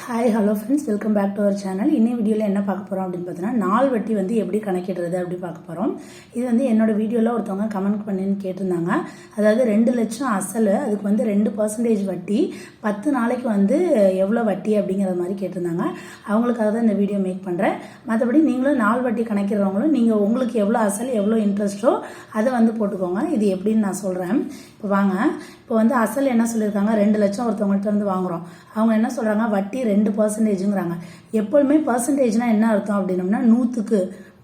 Hi hello friends welcome back to our channel இன்னும் வீடியோவில் என்ன பார்க்க போகிறோம் அப்படின்னு பார்த்தீங்கன்னா நாள் வட்டி வந்து எப்படி கணக்கிடுறது அப்படி பார்க்க போகிறோம் இது வந்து என்னோடய வீடியோவில் ஒருத்தவங்க கமெண்ட் பண்ணின்னு கேட்டிருந்தாங்க. அதாவது ரெண்டு லட்சம் அசல் அதுக்கு வந்து ரெண்டு பர்சன்டேஜ் வட்டி பத்து நாளைக்கு வந்து எவ்வளோ வட்டி அப்படிங்கிற மாதிரி கேட்டிருந்தாங்க. அவங்களுக்காக தான் இந்த வீடியோ மேக் பண்ணுறேன் மற்றபடி நீங்களும் நாள் வட்டி கணக்கிடுறவங்களும் நீங்கள் உங்களுக்கு எவ்வளோ அசல் எவ்வளோ இன்ட்ரெஸ்ட்டோ அதை வந்து போட்டுக்கோங்க. இது எப்படின்னு நான் சொல்கிறேன் இப்போ வாங்க. இப்போ வந்து அசல் என்ன சொல்லியிருக்காங்க? ரெண்டு லட்சம் ஒருத்தவங்கள்ட்ட இருந்து வாங்குறோம். அவங்க என்ன சொல்கிறாங்க வட்டி ரெண்டு பர்சன்டேஜுங்கிறாங்க எப்பொழுதுமே பர்சன்டேஜ்னால் என்ன அர்த்தம் அப்படின்னம்னா நூற்றுக்கு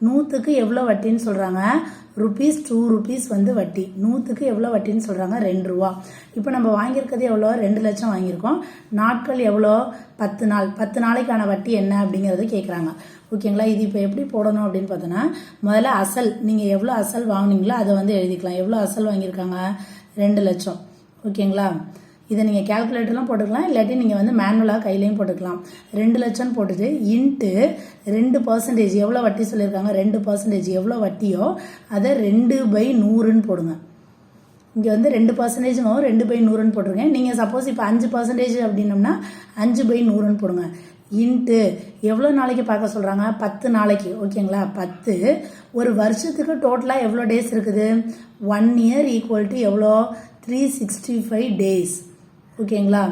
நூற்றுக்கு எவ்வளோ வட்டின்னு சொல்கிறாங்க ருபீஸ் டூ ருபீஸ் வந்து வட்டி. நூற்றுக்கு எவ்வளோ வட்டின்னு சொல்கிறாங்க ரெண்டு ரூபா. இப்போ நம்ம வாங்கியிருக்கிறது எவ்வளோ? ரெண்டு லட்சம் வாங்கியிருக்கோம். நாட்கள் எவ்வளோ? பத்து நாள். பத்து நாளைக்கான வட்டி என்ன அப்படிங்கிறது கேட்குறாங்க ஓகேங்களா? இது இப்போ எப்படி போடணும் அப்படின்னு பார்த்தோன்னா முதல்ல அசல். நீங்கள் எவ்வளோ அசல் வாங்குனீங்களோ அதை வந்து எழுதிக்கலாம். எவ்வளோ அசல் வாங்கியிருக்காங்க? ரெண்டு லட்சம். ஓகேங்களா? இதை நீங்கள் கேல்குலேட்டர்லாம் போட்டுக்கலாம் இல்லாட்டி நீங்கள் வந்து மேனுவலாக கையிலையும் போட்டுக்கலாம். ரெண்டு லட்சம்னு போட்டுட்டு இன்ட்டு ரெண்டு பர்சன்டேஜ் எவ்வளோ வட்டி சொல்லியிருக்காங்க? ரெண்டு பர்சன்டேஜ் எவ்வளோ வட்டியோ அதை ரெண்டு பை நூறுன்னு போடுங்க. இங்கே வந்து ரெண்டு பர்சன்டேஜும் ரெண்டு பை நூறுன்னு போட்டிருக்கேன். நீங்கள் சப்போஸ் இப்போ அஞ்சு பர்சன்டேஜ் அப்படின்னம்னா அஞ்சு பை நூறுன்னு போடுங்க. இன்ட்டு எவ்வளோ நாளைக்கு பார்க்க சொல்கிறாங்க பத்து நாளைக்கு ஓகேங்களா? பத்து. ஒரு வருஷத்துக்கு டோட்டலாக எவ்வளோ டேஸ் இருக்குது? ஒன் இயர் ஈக்குவல் டு எவ்வளோ? த்ரீ சிக்ஸ்டி ஃபைவ் டேஸ் ஓகேங்களா?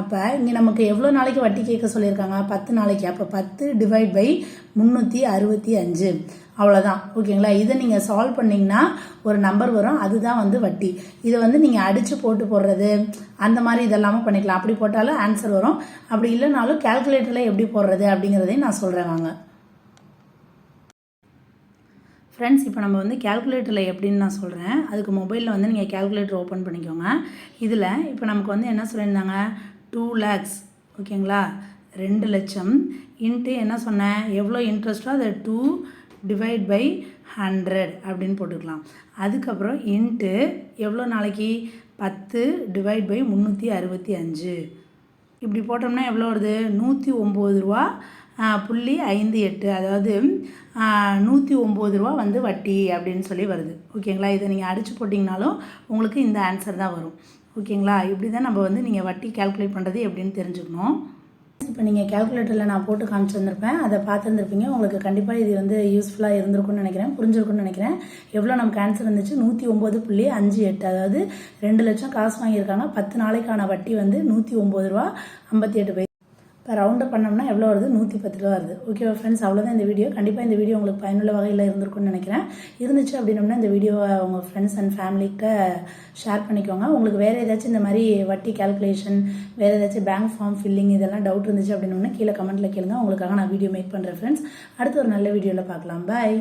அப்போ இங்கே நமக்கு எவ்வளோ நாளைக்கு வட்டி கேட்க சொல்லியிருக்காங்க? பத்து நாளைக்கு. அப்போ பத்து டிவைட் பை முந்நூற்றி அறுபத்தி அஞ்சு. அவ்வளோதான் ஓகேங்களா? இதை நீங்கள் சால்வ் பண்ணிங்கன்னா ஒரு நம்பர் வரும். அதுதான் வந்து வட்டி. இதை வந்து நீங்கள் அடித்து போட்டு போடுறது அந்த மாதிரி இதெல்லாமும் பண்ணிக்கலாம். அப்படி போட்டாலும் ஆன்சர் வரும். அப்படி இல்லைனாலும் கேல்குலேட்டரில் எப்படி போடுறது அப்படிங்கிறதையும் நான் சொல்கிறேன் வாங்க. ஃப்ரெண்ட்ஸ் இப்போ நம்ம வந்து கேல்குலேட்டரில் எப்படின்னு நான் சொல்கிறேன் அதுக்கு மொபைலில் வந்து நீங்கள் கேல்குலேட்டர் ஓப்பன் பண்ணிக்கோங்க. இதில் இப்போ நமக்கு வந்து என்ன சொல்லியிருந்தாங்க? டூ லேக்ஸ் ஓகேங்களா? ரெண்டு லட்சம். இன்ட்டு என்ன சொன்னேன்? எவ்வளோ இன்ட்ரெஸ்ட்டோ அதை டூ டிவைட் பை ஹண்ட்ரட் அப்படின்னு போட்டுக்கலாம். அதுக்கப்புறம் இன்ட்டு எவ்வளோ நாளைக்கு? பத்து டிவைட் பை முந்நூற்றி அறுபத்தி அஞ்சு. இப்படி போட்டோம்னா எவ்வளோ வருது? நூற்றி ஒம்பது ரூபா. புள்ளி ஐந்து எட்டு அதாவது நூற்றி ஒம்பது ரூபா வந்து வட்டி அப்படின்னு சொல்லி வருது. ஓகேங்களா? இதை நீங்கள் அடித்து போட்டிங்கனாலும் உங்களுக்கு இந்த ஆன்சர் தான் வரும். ஓகேங்களா? இப்படி தான் நம்ம வந்து நீங்கள் வட்டி கால்குலேட் பண்ணுறது எப்படின்னு தெரிஞ்சுக்கணும். இப்போ நீங்கள் கேல்குலேட்டரில் நான் போட்டு காமிச்சிருந்திருப்பேன் அதை பார்த்துருந்துருப்பீங்க உங்களுக்கு கண்டிப்பாக இது வந்து யூஸ்ஃபுல்லாக இருந்திருக்கும்னு நினைக்கிறேன். புரிஞ்சிருக்கும்னு நினைக்கிறேன். எவ்வளோ நமக்கு ஆன்சர் வந்துச்சு? நூற்றி ஒம்பது புள்ளி அஞ்சு எட்டு அதாவது ரெண்டு லட்சம் காசு வாங்கியிருக்காங்க. பத்து நாளைக்கான வட்டி வந்து நூற்றி ஒம்பது ரூபா ஐம்பத்தி எட்டு பை இப்போ ரவுண்டப் பண்ணோம்னா எவ்வளோ வருது? நூற்றி பத்து ரூபா வருது. ஓகேவா ஃப்ரெண்ட்ஸ் அவ்வளோதான் இந்த வீடியோ கண்டிப்பாக இந்த வீடியோ உங்களுக்கு பயனுள்ள வகையில் இருந்திருக்கும்னு நினைக்கிறேன். இருந்துச்சு அப்படின்னோம்னா இந்த வீடியோவை உங்கள் ஃப்ரெண்ட்ஸ் அண்ட் ஃபேமிலிக்கிட்ட ஷேர் பண்ணிக்கோங்க. உங்களுக்கு வேறு ஏதாச்சும் இந்த மாதிரி வட்டி கால்குலேஷன் வேறு ஏதாச்சும் பேங்க் ஃபார்ம் ஃபில்லிங் இதெல்லாம் டவுட் இருந்துச்சு அப்படின்னோம்னா கீழே கமெண்ட்டில் கேளுங்க. உங்களுக்காக நான் வீடியோ மேக் பண்ணுறேன் ஃப்ரெண்ட்ஸ் அடுத்து ஒரு நல்ல வீடியோவில் பார்க்கலாம். பாய்